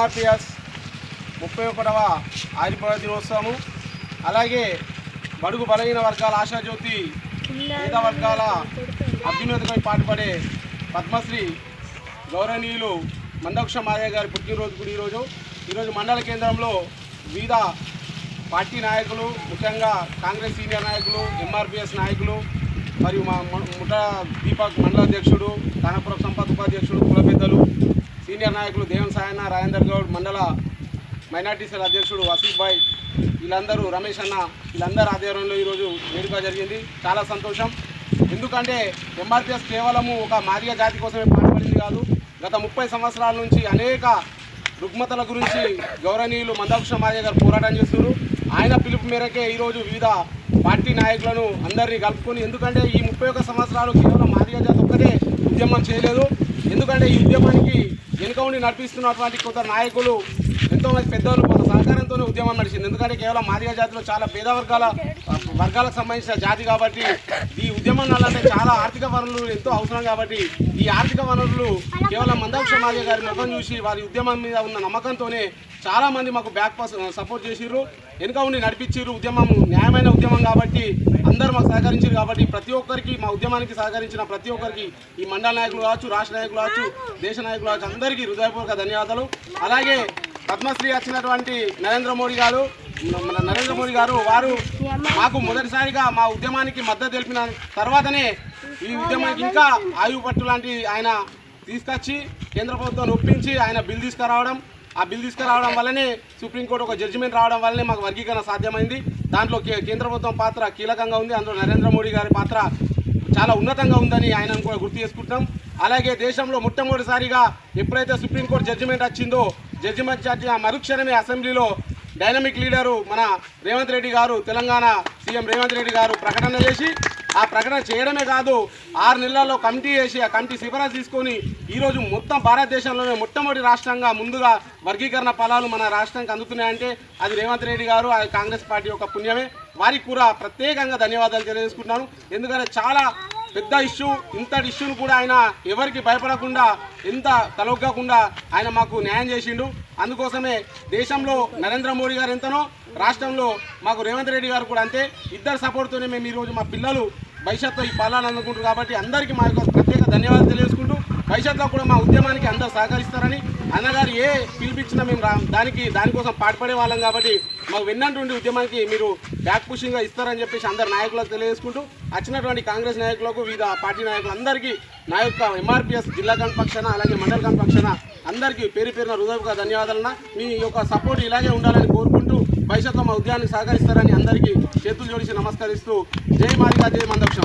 ఎంఆర్పిఎస్ ముప్పై ఒకటవ ఆదిపడ దినోత్సవము. అలాగే బడుగు బలహీన వర్గాల ఆశాజ్యోతి పేద వర్గాల అభ్యున్నతిపై పాటుపడే పద్మశ్రీ గౌరవనీయులు మందక్ష మాదయ్య గారి పుట్టినరోజు కూడా ఈరోజు. ఈరోజు మండల కేంద్రంలో వివిధ పార్టీ నాయకులు ముఖ్యంగా కాంగ్రెస్ సీనియర్ నాయకులు ఎంఆర్పిఎస్ నాయకులు మరియు మా ముఠా దీపక్ మండలాధ్యక్షుడు కానపురం సంపత్ ఉపాధ్యక్షుడు కుల పెద్దలు సీనియర్ నాయకులు దేవన్ సాయన్న రాజేందర్ గౌడ్ మండల మైనార్టీ సెల్ అధ్యక్షుడు వసీఫ్ భాయ్ వీళ్ళందరూ రమేష్ అన్న వీళ్ళందరూ ఆధ్వర్యంలో ఈరోజు వేడుక జరిగింది. చాలా సంతోషం. ఎందుకంటే ఎంఆర్పిఎస్ కేవలము ఒక మాదిగ జాతి కోసమే పాటుపడింది కాదు. గత ముప్పై సంవత్సరాల నుంచి అనేక రుగ్మతల గురించి గౌరవనీయులు మందాకృష్ణ మాదయ్య గారు పోరాటం చేస్తున్నారు. ఆయన పిలుపు మేరకే ఈరోజు వివిధ పార్టీ నాయకులను అందరినీ కలుపుకొని ఎందుకంటే ఈ ముప్పై ఒక్క సంవత్సరాలు కేవలం మాదిగ జాతి ఒక్కటే ఉద్యమం చేయలేదు. ఎందుకంటే ఈ ఉద్యమానికి వెనుక ఉండి నడిపిస్తున్నటువంటి కొంత నాయకులు ఎంతోమంది పెద్దలు వాళ్ళ సహకారంతోనే ఉద్యమం నడిచింది. ఎందుకంటే కేవలం మాదిగ జాతిలో చాలా పేద వర్గాల వర్గాలకు సంబంధించిన జాతి కాబట్టి ఈ ఉద్యమం నల్లంటే చాలా ఆర్థిక వనరులు ఎంతో అవసరం కాబట్టి ఈ ఆర్థిక వనరులు కేవలం మందాక్ష మాదిగ గారి ముఖం చూసి వారి ఉద్యమం మీద ఉన్న నమ్మకంతోనే చాలామంది మాకు బ్యాక్ సపోర్ట్ చేసిర్రు. వెనుక ఉండి నడిపించారు ఉద్యమం న్యాయమైన ఉద్యమం కాబట్టి అందరూ మాకు సహకరించారు కాబట్టి ప్రతి ఒక్కరికి మా ఉద్యమానికి సహకరించిన ప్రతి ఒక్కరికి ఈ మండల నాయకులు కావచ్చు రాష్ట్ర నాయకులు కావచ్చు దేశ నాయకులు కావచ్చు అందరికీ హృదయపూర్వక ధన్యవాదాలు. అలాగే పద్మశ్రీ వచ్చినటువంటి నరేంద్ర మోడీ గారు మన నరేంద్ర మోడీ గారు వారు మాకు మొదటిసారిగా మా ఉద్యమానికి మద్దతు తెలిపిన తర్వాతనే ఈ ఉద్యమానికి ఇంకా ఆయువు పట్టు లాంటి ఆయన తీసుకొచ్చి కేంద్ర ప్రభుత్వం ఒప్పించి ఆయన బిల్ తీసుకురావడం. ఆ బిల్ తీసుకురావడం వల్లనే సుప్రీంకోర్టు ఒక జడ్జిమెంట్ రావడం వల్లనే మాకు వర్గీకరణ సాధ్యమైంది. దాంట్లో కే- కేంద్ర ప్రభుత్వం పాత్ర కీలకంగా ఉంది. అందులో నరేంద్ర మోడీ గారి పాత్ర చాలా ఉన్నతంగా ఉందని ఆయనను కూడా గుర్తు చేసుకుంటాం. అలాగే దేశంలో మొట్టమొదటిసారిగా ఎప్పుడైతే సుప్రీంకోర్టు జడ్జిమెంట్ వచ్చిందో జడ్జిమెంట్ వచ్చిన మరుక్షణమే అసెంబ్లీలో డైనమిక్ లీడరు మన రేవంత్ రెడ్డి గారు తెలంగాణ సీఎం రేవంత్ రెడ్డి గారు ప్రకటన చేసి ఆ ప్రకటన చేయడమే కాదు ఆరు నెలల్లో కమిటీ వేసి ఆ కమిటీ సిఫారసు తీసుకొని ఈరోజు మొత్తం భారతదేశంలోనే మొట్టమొదటి రాష్ట్రంగా ముందుగా వర్గీకరణ ఫలాలు మన రాష్ట్రానికి అందుతున్నాయంటే అది రేవంత్ రెడ్డి గారు ఆ కాంగ్రెస్ పార్టీ యొక్క పుణ్యమే. వారికి కూడా ప్రత్యేకంగా ధన్యవాదాలు తెలియజేసుకుంటున్నాను. ఎందుకంటే చాలా పెద్ద ఇష్యూ ఇంతటి ఇష్యూను కూడా ఆయన ఎవరికి భయపడకుండా ఎంత తలొగ్గకుండా ఆయన మాకు న్యాయం చేసిండు. అందుకోసమే దేశంలో నరేంద్ర మోడీ గారు ఎంతనో రాష్ట్రంలో మాకు రేవంత్ రెడ్డి గారు కూడా అంతే. ఇద్దరు సపోర్ట్తోనే మేము ఈరోజు మా పిల్లలు భవిష్యత్తులో ఈ పాలన అందుకుంటారు కాబట్టి అందరికీ మా యొక్క ప్రత్యేక ధన్యవాదాలు తెలియజేసుకుంటూ భవిష్యత్తులో కూడా మా ఉద్యమానికి అందరూ సహకరిస్తారని అన్నగారు ఏ పిలిపించినా మేము రా దానికి దానికోసం పాటుపడే వాళ్ళం కాబట్టి మాకు వెన్నంటుండి ఉద్యమానికి మీరు బ్యాక్ పుషింగ్గా ఇస్తారని చెప్పేసి అందరు నాయకులకు తెలియజేసుకుంటూ వచ్చినటువంటి కాంగ్రెస్ నాయకులకు వివిధ పార్టీ నాయకులందరికీ నా యొక్క ఎంఆర్పిఎస్ జిల్లా కమిటీ పక్షాన అలాగే మండల కమిటీ పక్షాన అందరికీ పేరు పేరున హృదయపూర్వక ధన్యవాదాలన్నా. మీ యొక్క సపోర్ట్ ఇలాగే ఉండాలని కోరుకుంటూ భవిష్యత్తులో మా ఉద్యమానికి సహకరిస్తారని అందరికీ చేతులు జోడించి నమస్కరిస్తూ జై మాదిగా జై మందక్ష